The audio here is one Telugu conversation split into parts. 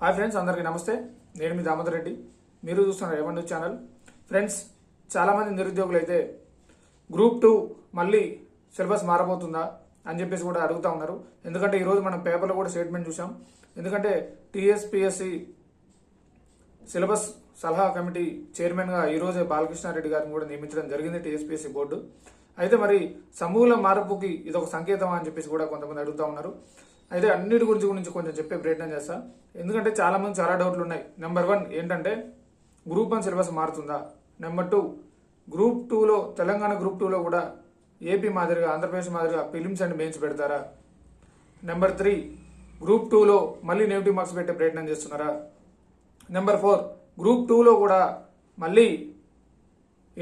హాయ్ ఫ్రెండ్స్ అందరికీ నమస్తే. నేను మీ దామోదర్ రెడ్డి. మీరు చూస్తున్న రేవన్ న్యూస్ ఛానల్. ఫ్రెండ్స్ చాలామంది నిరుద్యోగులు అయితే గ్రూప్ టూ మళ్ళీ సిలబస్ మారబోతుందా అని చెప్పేసి కూడా అడుగుతా ఉన్నారు. ఎందుకంటే ఈరోజు మనం పేపర్లో కూడా స్టేట్మెంట్ చూసాం ఎందుకంటే టీఎస్పిఎస్సి సిలబస్ సలహా కమిటీ చైర్మన్గా ఈరోజే బాలకృష్ణారెడ్డి గారిని కూడా నియమించడం జరిగింది టీఎస్పిఎస్సి బోర్డు. అయితే మరి సమూల మార్పుకి ఇది ఒక సంకేతం అని చెప్పేసి కూడా కొంతమంది అడుగుతా ఉన్నారు. అయితే అన్నిటి గురించి గురించి కొంచెం చెప్పే ప్రయత్నం చేస్తా. ఎందుకంటే చాలా మంది చాలా డౌట్లు ఉన్నాయి నెంబర్ వన్ ఏంటంటే గ్రూప్ వన్ సిలబస్ మారుతుందా? నెంబర్ టూ గ్రూప్ టూలో తెలంగాణ గ్రూప్ టూలో కూడా ఏపీ మాదిరిగా ఆంధ్రప్రదేశ్ మాదిరిగా ఫిలిమ్స్ అండ్ మెయిన్స్ పెడతారా? నెంబర్ త్రీ గ్రూప్ టూలో మళ్ళీ నెగిటివ్ మార్క్స్ పెట్టే ప్రయత్నం చేస్తున్నారా? నెంబర్ ఫోర్ గ్రూప్ టూలో కూడా మళ్ళీ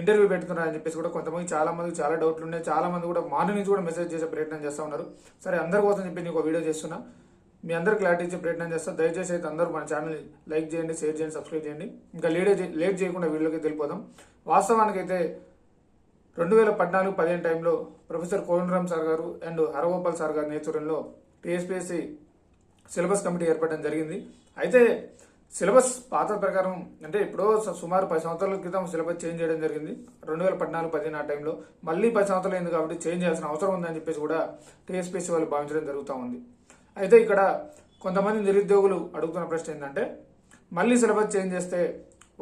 ఇంటర్వ్యూ పెడుతున్నారని చెప్పేసి కూడా కొంతమంది చాలా మంది చాలా డౌట్లు ఉన్నాయి. చాలా మంది కూడా మార్నింగ్ నుంచి కూడా మెసేజ్ చేసే ప్రయత్నం చేస్తూ ఉన్నారు. సరే అందరి కోసం చెప్పి నేను ఒక వీడియో చేస్తున్నా. మీ అందరు క్లారిటీ ఇచ్చే ప్రయత్నం చేస్తా. దయచేసి అయితే అందరూ మన ఛానల్ లైక్ చేయండి షేర్ చేయండి సబ్స్క్రైబ్ చేయండి. ఇంకా లేట్ లేట్ చేయకుండా వీడియోకి వెళ్ళిపోదాం. వాస్తవానికి అయితే రెండు వేల పద్నాలుగు పదిహేను టైంలో ప్రొఫెసర్ కోదండరామ్ సార్ గారు అండ్ హరగోపాల్ సార్ గారి నేతృత్వంలో టీఎస్పీఎస్సీ సిలబస్ కమిటీ ఏర్పడడం జరిగింది. అయితే సిలబస్ పాత ప్రకారం అంటే ఎప్పుడో సుమారు పది సంవత్సరాల క్రితం సిలబస్ చేంజ్ చేయడం జరిగింది. రెండు వేల పద్నాలుగు పదిహేను ఆ టైంలో మళ్ళీ పది సంవత్సరాలు అయింది కాబట్టి చేంజ్ చేయాల్సిన అవసరం ఉందని చెప్పేసి కూడా టీఎస్పీసీ వాళ్ళు భావించడం జరుగుతూ ఉంది. అయితే ఇక్కడ కొంతమంది నిరుద్యోగులు అడుగుతున్న ప్రశ్న ఏంటంటే మళ్ళీ సిలబస్ చేంజ్ చేస్తే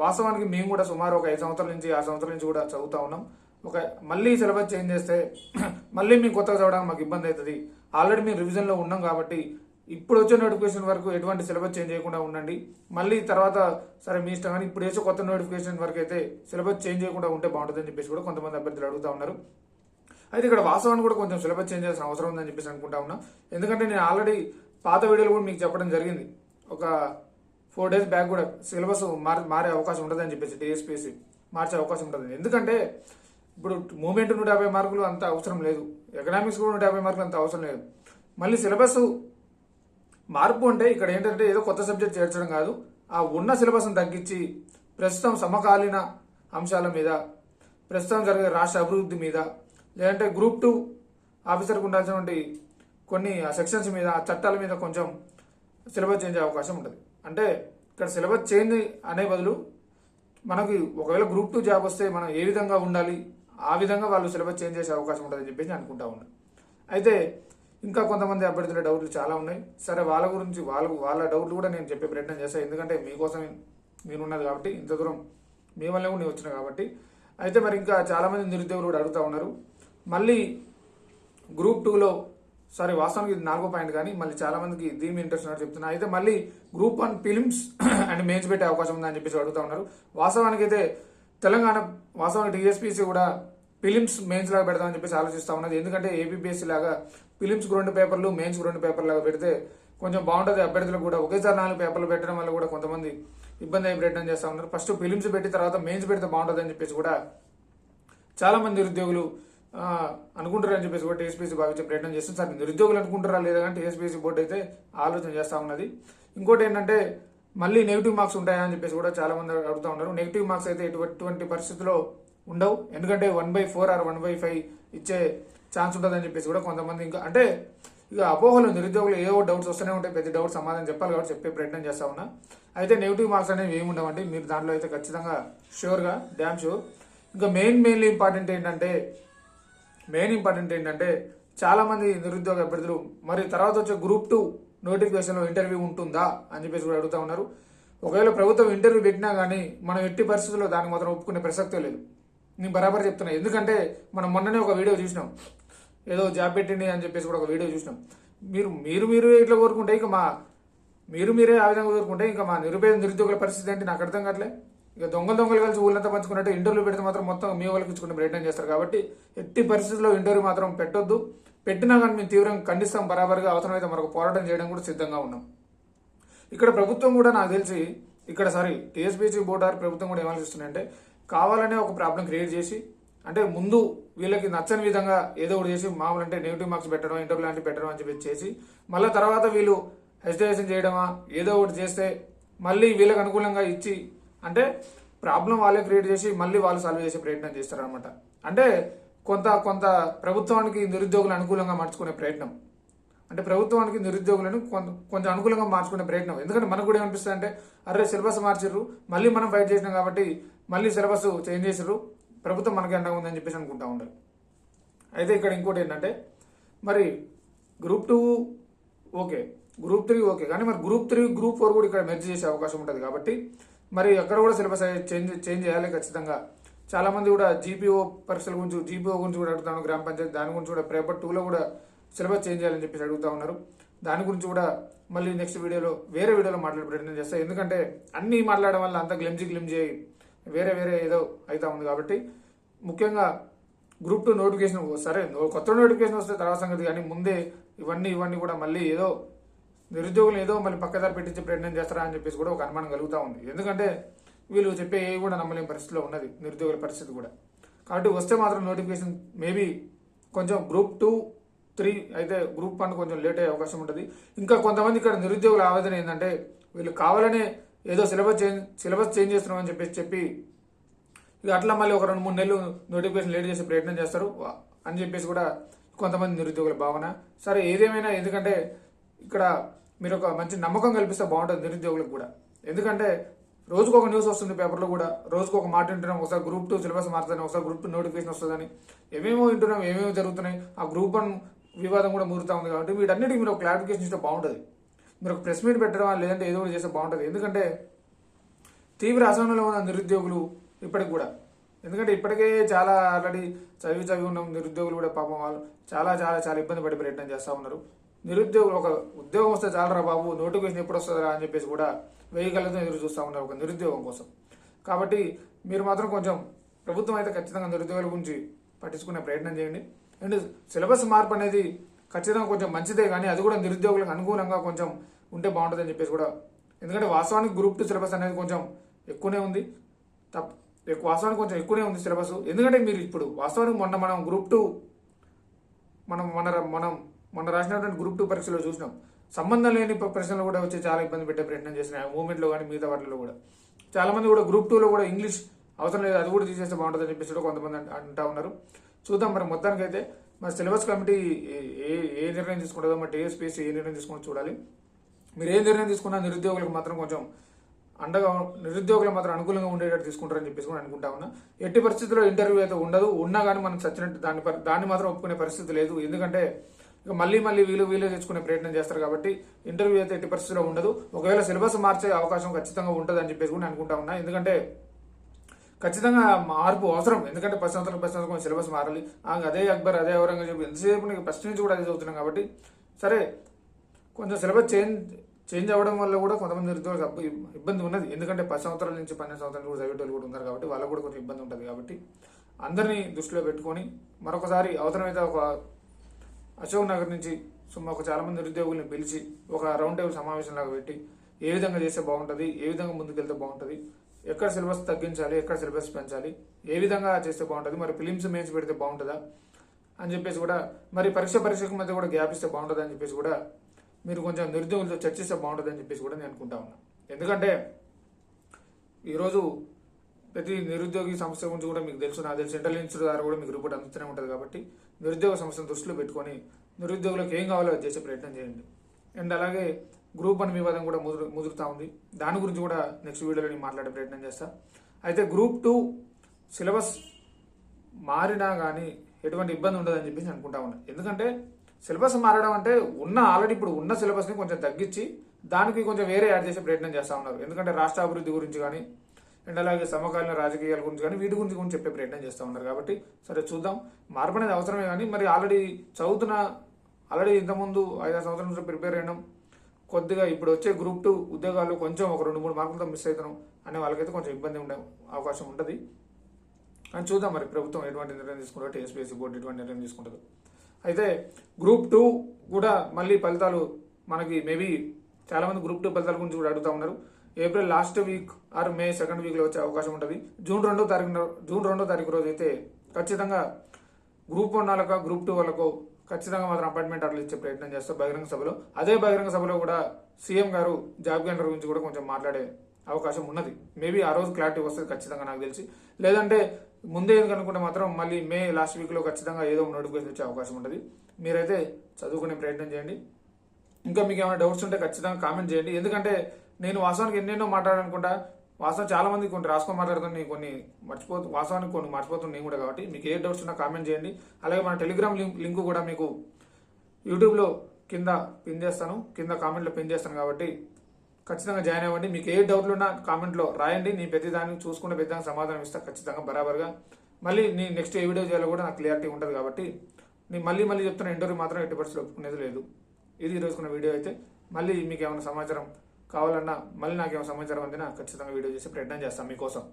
వాస్తవానికి మేము కూడా సుమారు ఒక ఐదు సంవత్సరాల నుంచి ఆరు సంవత్సరాల నుంచి కూడా చదువుతా ఉన్నాం. ఒక మళ్ళీ సిలబస్ చేంజ్ చేస్తే మళ్ళీ మేము కొత్తగా చదవడానికి మాకు ఇబ్బంది అవుతుంది. ఆల్రెడీ మేము రివిజన్లో ఉన్నాం కాబట్టి ఇప్పుడు వచ్చే నోటిఫికేషన్ వరకు ఎటువంటి సిలబస్ చేంజ్ చేయకుండా ఉండండి. మళ్ళీ తర్వాత సరే మీ ఇష్టం కానీ ఇప్పుడు వేసే కొత్త నోటిఫికేషన్ వరకు అయితే సిలబస్ చేంజ్ చేయకుండా ఉంటే బాగుంటుందని చెప్పేసి కూడా కొంతమంది అభ్యర్థులు అడుగుతా ఉన్నారు. అయితే ఇక్కడ వాస్తవాన్ని కూడా కొంచెం సిలబస్ చేంజ్ చేయాల్సిన అవసరం ఉందని చెప్పేసి అనుకుంటా ఉన్నా. ఎందుకంటే నేను ఆల్రెడీ పాత వీడియోలు కూడా మీకు చెప్పడం జరిగింది. ఒక ఫోర్ డేస్ బ్యాక్ కూడా సిలబస్ మారే మారే అవకాశం ఉంటుందని చెప్పేసి టీఎస్పీఎస్సీ మార్చే అవకాశం ఉంటుంది. ఎందుకంటే ఇప్పుడు మూమెంట్ నూట యాభై మార్కులు అంత అవసరం లేదు. ఎకనామిక్స్ కూడా నూట యాభై మార్కులు అంత అవసరం లేదు. మళ్ళీ సిలబస్ మార్పు అంటే ఇక్కడ ఏంటంటే ఏదో కొత్త సబ్జెక్ట్ చేర్చడం కాదు ఆ ఉన్న సిలబస్ను తగ్గించి ప్రస్తుతం సమకాలీన అంశాల మీద ప్రస్తుతం జరిగే రాష్ట్ర అభివృద్ధి మీద లేదంటే గ్రూప్ టూ ఆఫీసర్కి ఉండాల్సినటువంటి కొన్ని సెక్షన్స్ మీద ఆ చట్టాల మీద కొంచెం సిలబస్ చేంజ్ అవకాశం ఉంటుంది. అంటే ఇక్కడ సిలబస్ చేంజ్ అనే బదులు మనకి ఒకవేళ గ్రూప్ టూ జాబ్ వస్తే మనం ఏ విధంగా ఉండాలి ఆ విధంగా వాళ్ళు సిలబస్ చేంజ్ చేసే అవకాశం ఉంటుందని చెప్పేసి అనుకుంటా ఉన్నాను అయితే ఇంకా కొంతమంది అభ్యర్థుల డౌట్లు చాలా ఉన్నాయి. సరే వాళ్ళ గురించి వాళ్ళ వాళ్ళ డౌట్లు కూడా నేను చెప్పే ప్రయత్నం చేస్తాను ఎందుకంటే మీకోసం నేను ఉన్నది కాబట్టి ఇంత దూరం మీ వల్లే కూడా నేను వచ్చిన కాబట్టి. అయితే మరి ఇంకా చాలామంది నిరుద్యోగులు కూడా అడుగుతా ఉన్నారు. మళ్ళీ గ్రూప్ టూలో సారీ వాస్తవానికి ఇది నాలుగో పాయింట్ కానీ మళ్ళీ చాలా మందికి దీని మీద ఇంట్రెస్ట్ ఉన్నట్టు చెప్తున్నా. అయితే మళ్ళీ group one prelims and mains పెట్టే అవకాశం ఉందని చెప్పేసి అడుగుతూ ఉన్నారు. వాస్తవానికి అయితే తెలంగాణ వాస్తవానికి టీఎస్పీసీ కూడా ఫిలిమ్స్ మెయిన్స్ లాగా పెడదామని చెప్పేసి ఆలోచిస్తూ ఉన్నది. ఎందుకంటే ఏపీపీఎస్సీ లాగా ఫిలిమ్స్ రెండు పేపర్లు మెయిన్స్ రెండు పేపర్లాగా పెడితే కొంచెం బాగుంటుంది. అభ్యర్థులకు కూడా ఒకేసారి నాలుగు పేపర్లు పెట్టడం వల్ల కూడా కొంతమంది ఇబ్బంది అయి ప్రయత్నం చేస్తా ఉన్నారు. ఫస్ట్ ఫిలిమ్స్ పెట్టి తర్వాత మెయిన్స్ పెడితే బాగుంటుంది అని చెప్పేసి కూడా చాలా మంది నిరుద్యోగులు ఆ, అనుకుంటారని చెప్పేసి కూడా టీఎస్పీసీ భావించే ప్రయత్నం చేస్తుంది సార్ నిరుద్యోగులు అనుకుంటారా లేదా అంటే టీఎస్పీసీ బోర్డు అయితే ఆలోచన చేస్తూ ఉన్నది. ఇంకోటి ఏంటంటే మళ్ళీ నెగిటివ్ మార్క్స్ ఉంటాయా అని చెప్పేసి కూడా చాలా మంది అడుగుతా ఉన్నారు. నెగిటివ్ మార్క్స్ అయితే ఎటువంటి పరిస్థితుల్లో ఉండవు. ఎందుకంటే one by four or one by five ఇచ్చే ఛాన్స్ ఉంటుందని చెప్పేసి కూడా కొంతమంది ఇంకా అంటే ఇక అపోహలు నిరుద్యోగులు ఏవో డౌట్స్ వస్తూనే ఉంటాయి. ప్రతి డౌట్ సమాధానం చెప్పాలి కాబట్టి చెప్పే ప్రయత్నం చేస్తా ఉన్నా. అయితే నెగిటివ్ మార్క్స్ అనేవి ఏమి ఉండవండి. మీరు దాంట్లో అయితే ఖచ్చితంగా షూర్గా డ్యామ్ షూర్ ఇంకా మెయిన్ మెయిన్లీ ఇంపార్టెంట్ ఏంటంటే మెయిన్ ఇంపార్టెంట్ ఏంటంటే చాలా మంది నిరుద్యోగ అభ్యర్థులు మరి తర్వాత వచ్చే గ్రూప్ టూ నోటిఫికేషన్లో ఇంటర్వ్యూ ఉంటుందా అని చెప్పేసి కూడా అడుగుతా ఉన్నారు. ఒకవేళ ప్రభుత్వం ఇంటర్వ్యూ పెట్టినా కానీ మనం ఎట్టి పరిస్థితుల్లో దానికి మాత్రం ఒప్పుకునే ప్రసక్తే లేదు. నేను బరాబర్ చెప్తున్నా. ఎందుకంటే మనం మొన్ననే ఒక వీడియో చూసినాం. ఏదో జాబ్ పెట్టండి అని చెప్పేసి కూడా ఒక వీడియో చూసినాం. మీరు మీరు మీరు ఇట్లా కోరుకుంటే ఇక మా మీరు మీరే ఆ విధంగా కోరుకుంటే ఇంకా మా నిరుపేద నిరుద్యోగుల పరిస్థితి ఏంటి? నాకు అర్థం కావట్లే. ఇక దొంగలు దొంగలు కలిసి ఊళ్ళంతా పంచుకున్నట్టు ఇంటర్వ్యూ పెడితే మాత్రం మొత్తం మీ వాళ్ళకి ఇచ్చుకుని ప్రయత్నం చేస్తారు కాబట్టి ఎట్టి పరిస్థితుల్లో ఇంటర్వ్యూ మాత్రం పెట్టొద్దు. పెట్టినా కానీ మేము తీవ్రంగా ఖండిస్తాం బరాబర్గా అవసరమైతే మరొక పోరాటం చేయడం కూడా సిద్ధంగా ఉన్నాం. ఇక్కడ ప్రభుత్వం కూడా నాకు తెలిసి ఇక్కడ సారీ టీఎస్పీసీ బోర్డు ఆర్ ప్రభుత్వం కూడా ఏమాలోచిస్తుందంటే కావాలనే ఒక ప్రాబ్లం క్రియేట్ చేసి అంటే ముందు వీళ్ళకి నచ్చని విధంగా ఏదో ఒకటి చేసి మామూలు అంటే నెగిటివ్ మార్క్స్ పెట్టడం ఇంటర్వ్యూ లాంటివి పెట్టడం అని చెప్పి చేసి మళ్ళీ తర్వాత వీళ్ళు హెసిటేషన్ చేయడమా ఏదో ఒకటి చేస్తే మళ్ళీ వీళ్ళకి అనుకూలంగా ఇచ్చి అంటే ప్రాబ్లం వాళ్ళే క్రియేట్ చేసి మళ్ళీ వాళ్ళు సాల్వ్ చేసే ప్రయత్నం చేస్తారనమాట అంటే కొంత కొంత ప్రభుత్వానికి నిరుద్యోగులు అనుకూలంగా మార్చుకునే ప్రయత్నం. అంటే ప్రభుత్వానికి నిరుద్యోగులను కొంచెం అనుకూలంగా మార్చుకునే ప్రయత్నం. ఎందుకంటే మనకు కూడా ఏమనిపిస్తుంది అంటే అరే సిలబస్ మార్చిర్రు మళ్ళీ మనం ఫైట్ చేసినాం కాబట్టి మళ్ళీ సిలబస్ చేంజ్ చేసిర్రు ప్రభుత్వం మనకి అండగా ఉందని చెప్పేసి అనుకుంటా ఉంటారు అయితే ఇక్కడ ఇంకోటి ఏంటంటే మరి group two okay group three okay కానీ మరి గ్రూప్ త్రీ గ్రూప్ ఫోర్ కూడా ఇక్కడ మెర్జ్ చేసే అవకాశం ఉంటుంది కాబట్టి మరి అక్కడ కూడా సిలబస్ చేంజ్ చేంజ్ చేయాలి ఖచ్చితంగా. చాలామంది కూడా జీపీఓ పరీక్షల గురించి జీపీఓ గురించి కూడా అడుగుతాను గ్రామ పంచాయతీ దాని గురించి కూడా పేపర్ టూలో కూడా సిలబస్ చేంజ్ చేయాలని చెప్పేసి అడుగుతా ఉన్నారు. దాని గురించి కూడా మళ్ళీ నెక్స్ట్ వీడియోలో వేరే వీడియోలో మాట్లాడే ప్రయత్నం చేస్తాను ఎందుకంటే అన్నీ మాట్లాడడం వల్ల అంత గ్లిమ్జీ గ్లిమ్జీ అయ్యి వేరే వేరే ఏదో అవుతా ఉంది కాబట్టి ముఖ్యంగా గ్రూప్ టూ నోటిఫికేషన్ సరే కొత్త నోటిఫికేషన్ వస్తే తర్వాత సంగతి కానీ ముందే ఇవన్నీ ఇవన్నీ కూడా మళ్ళీ ఏదో నిరుద్యోగులు ఏదో మళ్ళీ పక్కదారి పెట్టించే ప్రయత్నం చేస్తారా అని చెప్పేసి కూడా ఒక అనుమానం కలుగుతూ ఉంది. ఎందుకంటే వీళ్ళు చెప్పే ఏ కూడా నమ్మలేని పరిస్థితిలో ఉన్నది నిరుద్యోగుల పరిస్థితి కూడా. కాబట్టి వస్తే మాత్రం నోటిఫికేషన్ మేబీ కొంచెం గ్రూప్ టూ త్రీ అయితే గ్రూప్ వన్ కొంచెం లేట్ అయ్యే అవకాశం ఉంటుంది. ఇంకా కొంతమంది ఇక్కడ నిరుద్యోగుల ఆవేదన ఏంటంటే వీళ్ళు కావాలనే ఏదో సిలబస్ చేంజ్ సిలబస్ చేంజ్ చేస్తున్నామని చెప్పేసి చెప్పి ఇక అట్లా మళ్ళీ ఒక రెండు మూడు నెలలు నోటిఫికేషన్ లేట్ చేసే ప్రయత్నం చేస్తారు. అని చెప్పేసి కూడా కొంతమంది నిరుద్యోగుల భావన. సరే ఏదేమైనా ఎందుకంటే ఇక్కడ మీరు ఒక మంచి నమ్మకం కల్పిస్తే బాగుంటుంది నిరుద్యోగులకు కూడా. ఎందుకంటే రోజుకు ఒక న్యూస్ వస్తుంది పేపర్లో కూడా రోజుకు ఒక మాట వింటున్నాం ఒకసారి గ్రూప్ టూ సిలబస్ మారుతుంది ఒకసారి గ్రూప్ టూ నోటిఫికేషన్ వస్తుందని ఏమేమో వింటున్నాం ఏమేమో జరుగుతున్నాయి ఆ గ్రూప్ వన్ వివాదం కూడా మురుతా ఉంది కాబట్టి వీటన్నిటికీ మీరు ఒక క్లారిఫికేషన్ ఇస్తే బాగుంటుంది. మీరు ఒక ప్రెస్ మీట్ పెట్టడం లేదంటే ఏదో ఒకటి చేస్తే బాగుంటుంది. ఎందుకంటే తీవ్ర అసహనంలో ఉన్న నిరుద్యోగులు ఇప్పటికి కూడా. ఎందుకంటే ఇప్పటికే చాలా ఆల్రెడీ చదివి చదివి ఉన్న నిరుద్యోగులు కూడా పాపం వాళ్ళు చాలా చాలా చాలా ఇబ్బంది పడే ప్రయత్నం చేస్తూ ఉన్నారు. నిరుద్యోగులు ఒక ఉద్యోగం వస్తే చాలరా బాబు నోటిఫికేషన్ ఎప్పుడు వస్తుందా అని చెప్పేసి కూడా వెయ్యి కళ్ళతో ఎదురు చూస్తూ ఉన్నారు ఒక నిరుద్యోగం కోసం. కాబట్టి మీరు మాత్రం కొంచెం ప్రభుత్వం అయితే ఖచ్చితంగా నిరుద్యోగుల గురించి పట్టించుకునే ప్రయత్నం చేయండి. అండ్ సిలబస్ మార్పు అనేది ఖచ్చితంగా కొంచెం మంచిదే కానీ అది కూడా నిరుద్యోగులకు అనుకూలంగా కొంచెం ఉంటే బాగుంటుందని చెప్పేసి కూడా. ఎందుకంటే వాస్తవానికి గ్రూప్ టూ సిలబస్ అనేది కొంచెం ఎక్కువనే ఉంది. తప్ప ఎక్కువ వాస్తవానికి కొంచెం ఎక్కువనే ఉంది సిలబస్ ఎందుకంటే మీరు ఇప్పుడు వాస్తవానికి మొన్న మనం గ్రూప్ టూ మనం మన మనం మొన్న రాసినటువంటి గ్రూప్ టూ పరీక్షలో చూసినాం. సంబంధం లేని ప్రశ్నలు కూడా వచ్చి చాలా ఇబ్బంది పెట్టే ప్రయత్నం చేసినాయి. మూమెంట్లో కానీ మిగతా వాటిలో కూడా. చాలామంది కూడా గ్రూప్ టూలో కూడా ఇంగ్లీష్ అవసరం లేదు అది కూడా తీసేస్తే అని చెప్పేసి కూడా కొంతమంది అంటా ఉన్నారు. చూద్దాం మరి మొత్తానికైతే. మరి సిలబస్ కమిటీ ఏ- ఏ ఏ నిర్ణయం తీసుకుంటుందో మరి టీఎస్పీఎస్సీ ఏ నిర్ణయం తీసుకుంటుందో చూడాలి. మీరు ఏ నిర్ణయం తీసుకున్నా నిరుద్యోగులకు మాత్రం కొంచెం అండగా నిరుద్యోగులు మాత్రం అనుకూలంగా ఉండేటట్టు తీసుకుంటారని చెప్పేసి కూడా అనుకుంటా ఉన్నా. ఎట్టి పరిస్థితుల్లో ఇంటర్వ్యూ అయితే ఉండదు. ఉన్నా కానీ మనం చచ్చినట్టు దాన్ని దాన్ని మాత్రం ఒప్పుకునే పరిస్థితి లేదు. ఎందుకంటే ఇక మళ్ళీ మళ్ళీ వీలు వీలు తెచ్చుకునే ప్రయత్నం చేస్తారు కాబట్టి ఇంటర్వ్యూ అయితే ఎట్టి పరిస్థితుల్లో ఉండదు. ఒకవేళ సిలబస్ మార్చే అవకాశం ఖచ్చితంగా ఉంటుంది అని చెప్పేసి కూడా అనుకుంటా ఉన్నా. ఎందుకంటే ఖచ్చితంగా మార్పు అవసరం. ఎందుకంటే పది సంవత్సరం పది సిలబస్ మారాలి. అదే అక్బర్ అదే ఔరంగజేబు ఎంతసేపు నీకు ఫస్ట్ నుంచి కూడా అదే చదువుతున్నాం కాబట్టి సరే కొంచెం సిలబస్ చేంజ్ చేంజ్ అవ్వడం వల్ల కూడా కొంతమంది నిరుద్యోగులకు ఇబ్బంది ఉన్నది. ఎందుకంటే పది సంవత్సరాల నుంచి పన్నెండు సంవత్సరాలు కూడా చదివేటోళ్ళు కూడా ఉన్నారు కాబట్టి వాళ్ళకు కూడా కొంచెం ఇబ్బంది ఉంటుంది కాబట్టి అందరినీ దృష్టిలో పెట్టుకొని మరొకసారి అవసరమైతే ఒక అశోక్ నగర్ నుంచి సుమా ఒక చాలామంది నిరుద్యోగుల్ని పిలిచి ఒక రౌండ్ టేబుల్ సమావేశం లాగా పెట్టి ఏ విధంగా చేస్తే బాగుంటుంది ఏ విధంగా ముందుకెళ్తే బాగుంటుంది ఎక్కడ సిలబస్ తగ్గించాలి ఎక్కడ సిలబస్ పెంచాలి ఏ విధంగా చేస్తే బాగుంటుంది మరి ఫిలిమ్స్ మేన్స్ పెడితే బాగుంటుందా అని చెప్పేసి కూడా మరి పరీక్ష పరీక్షకు మధ్య కూడా గ్యాప్ ఇస్తే బాగుంటుంది అని చెప్పేసి కూడా మీరు కొంచెం నిరుద్యోగులతో చర్చిస్తే బాగుంటుంది అని చెప్పేసి కూడా నేను అనుకుంటా ఉన్నా. ఎందుకంటే ఈరోజు ప్రతి నిరుద్యోగి సమస్య గురించి కూడా మీకు తెలుసు నాకు తెలుసు ఇంటెలిజెన్స్ ద్వారా కూడా మీకు రిపోర్ట్ అందుతూనే ఉంటుంది కాబట్టి నిరుద్యోగ సమస్యను దృష్టిలో పెట్టుకొని నిరుద్యోగులకు ఏం కావాలో అది చేసే ప్రయత్నం చేయండి. అండ్ అలాగే గ్రూప్ వన్ వివాదం కూడా ముదురు ముదురుతా ఉంది. దాని గురించి కూడా నెక్స్ట్ వీడియోలో నేను మాట్లాడే ప్రయత్నం చేస్తా. అయితే గ్రూప్ టూ సిలబస్ మారినా కానీ ఎటువంటి ఇబ్బంది ఉండదని చెప్పేసి అనుకుంటా ఉన్నా. ఎందుకంటే సిలబస్ మారడం అంటే ఉన్న ఆల్రెడీ ఇప్పుడు ఉన్న సిలబస్ని కొంచెం తగ్గించి దానికి కొంచెం వేరే యాడ్ చేసే ప్రయత్నం చేస్తా ఉన్నారు. ఎందుకంటే రాష్ట్ర అభివృద్ధి గురించి కానీ అండ్ అలాగే సమకాలీన రాజకీయాల గురించి కానీ వీటి గురించి కూడా చెప్పే ప్రయత్నం చేస్తూ ఉన్నారు కాబట్టి సరే చూద్దాం. మార్పు అనేది అవసరమే కానీ మరి ఆల్రెడీ చదువుతున్న ఆల్రెడీ ఇంతకుముందు ఐదారు సంవత్సరాల నుంచి ప్రిపేర్ అయ్యడం కొద్దిగా ఇప్పుడు వచ్చే గ్రూప్ టూ ఉద్యోగాలు కొంచెం ఒక రెండు మూడు మార్కులతో మిస్ అవుతున్నాం అనే వాళ్ళకైతే కొంచెం ఇబ్బంది ఉండే అవకాశం ఉంటుంది. కానీ చూద్దాం మరి ప్రభుత్వం ఎటువంటి నిర్ణయం తీసుకుంటారో టీఎస్పీఎస్సీ బోర్డు ఎటువంటి నిర్ణయం తీసుకుంటుందో. అయితే గ్రూప్ టూ కూడా మళ్ళీ ఫలితాలు మనకి మేబీ చాలా మంది గ్రూప్ టూ ఫలితాల గురించి కూడా అడుగుతా ఉన్నారు. April last week or May second వీక్లో వచ్చే అవకాశం ఉంటుంది. జూన్ రెండో తారీఖు జూన్ రెండో తారీఖు రోజు అయితే ఖచ్చితంగా గ్రూప్ వన్ వాళ్ళకో గ్రూప్ టూ వాళ్ళకు ఖచ్చితంగా మాత్రం అపాయింట్మెంట్ ఆర్డర్లు ఇచ్చే ప్రయత్నం చేస్తారు బహిరంగ సభలో. అదే బహిరంగ సభలో కూడా సీఎం గారు జాబ్ క్యాలెండర్ గురించి కూడా కొంచెం మాట్లాడే అవకాశం ఉన్నది. మేబీ ఆ రోజు క్లారిటీ వస్తుంది ఖచ్చితంగా నాకు తెలిసి. లేదంటే ముందే ఎందుకు అనుకుంటే మాత్రం మళ్ళీ మే లాస్ట్ వీక్లో ఖచ్చితంగా ఏదో నోటిఫికేషన్ వచ్చే అవకాశం ఉంటుంది మీరైతే చదువుకునే ప్రయత్నం చేయండి. ఇంకా మీకు ఏమైనా డౌట్స్ ఉంటే ఖచ్చితంగా కామెంట్ చేయండి. ఎందుకంటే నేను వాస్తవానికి ఎన్నెన్నో మాట్లాడాలనుకుంటా. వాస్తవం చాలా మంది కొన్ని రాసుకొని మాట్లాడుతుంది కొన్ని మర్చిపోతు వాస్తవానికి కొన్ని మర్చిపోతుంది నేను కూడా కాబట్టి మీకు ఏ డౌట్స్ ఉన్నా కామెంట్ చేయండి. అలాగే మన టెలిగ్రామ్ లింక్ లింక్ కూడా మీకు యూట్యూబ్లో కింద పిన్ చేస్తాను. కింద కామెంట్లో పిన్ చేస్తాను కాబట్టి ఖచ్చితంగా జాయిన్ అవ్వండి. మీకు ఏ డౌట్లు ఉన్నా కామెంట్లో రాయండి. నేను ప్రతి దానికి చూసుకుంటే ప్రతి సమాధానం ఇస్తాను ఖచ్చితంగా బరాబర్గా. మళ్ళీ నీ నెక్స్ట్ ఏ వీడియో చేయాలో కూడా నాకు క్లియారిటీ ఉంటుంది కాబట్టి నేను మళ్ళీ మళ్ళీ చెప్తున్న ఇంటర్వ్యూ మాత్రం ఎట్టి పరిస్థితులు ఒప్పుకునేది లేదు. ఇది ఈరోజుకున్న వీడియో అయితే మళ్ళీ మీకు ఏమైనా సమాచారం కావాలన్నా మళ్ళీ నాకు ఏమైనా సమాచారం అందినా ఖచ్చితంగా వీడియో చేసి ప్రయత్నం చేస్తాను మీకోసం.